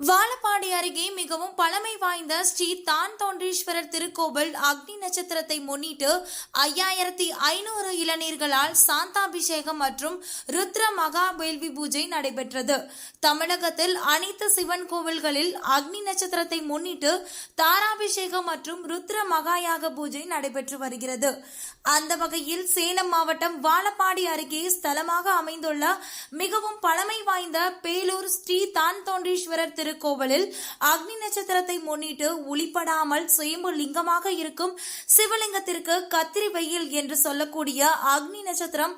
வாழப்பாடி அருகே மிகவும் பழமை வாய்ந்த ஸ்ரீ தான் தோன்றீஸ்வரர் திருக்கோவில் அக்னி நட்சத்திரத்தை முன்னிட்டு ஐயாயிரத்தி ஐநூறு இளநீர்களால் சாந்தாபிஷேகம் மற்றும் ருத்ர மகா வேள்வி பூஜை நடைபெற்றது. தமிழகத்தில் அனைத்து சிவன் கோவில்களில் அக்னி நட்சத்திரத்தை முன்னிட்டு தாராபிஷேகம் மற்றும் ருத்ர மகாயாக பூஜை நடைபெற்று வருகிறது. அந்த வகையில் சேலம் மாவட்டம் வாழப்பாடி அருகே ஸ்தலமாக அமைந்துள்ள மிகவும் பழமை வாய்ந்த பேலூர் ஸ்ரீ தான் தோன்றீஸ்வரர் திருக்கோவிலில் அக்னி நட்சத்திரத்தை முன்னிட்டு ஒளிப்படாமல் சுயம்பு லிங்கமாக இருக்கும் சிவலிங்கத்திற்கு கத்திரி வெயில் என்று சொல்லக்கூடிய அக்னி நட்சத்திரம்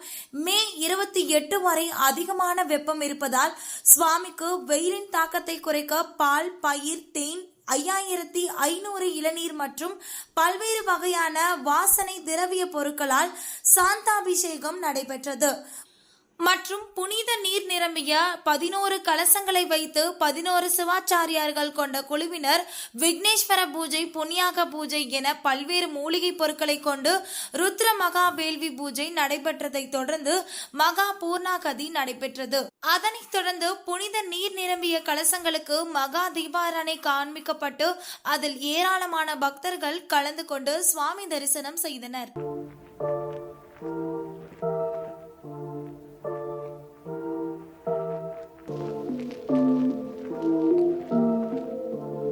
மே இருபத்தி எட்டு வரை அதிகமான வெப்பம் இருப்பதால் சுவாமிக்கு வெயிலின் தாக்கத்தை குறைக்க பால் பயிர் தேன் ஐயாயிரத்தி ஐநூறு இளநீர் மற்றும் பல்வேறு வகையான வாசனை திரவிய பொருட்களால் சாந்தாபிஷேகம் நடைபெற்றது. மற்றும் புனித நீர் நிரம்பிய பதினோரு கலசங்களை வைத்து பதினோரு சிவாச்சாரியார்கள் கொண்ட குழுவினர் விக்னேஸ்வர பூஜை புண்ணியாக பூஜை என பல்வேறு மூலிகை பொருட்களை கொண்டு ருத்ர மகா வேள்வி பூஜை நடைபெற்றதை தொடர்ந்து மகா பூர்ணாகதி நடைபெற்றது. அதனைத் தொடர்ந்து புனித நீர் நிரம்பிய கலசங்களுக்கு மகா தீபாரணை காண்பிக்கப்பட்டு அதில் ஏராளமான பக்தர்கள் கலந்து கொண்டு சுவாமி தரிசனம் செய்தனர்.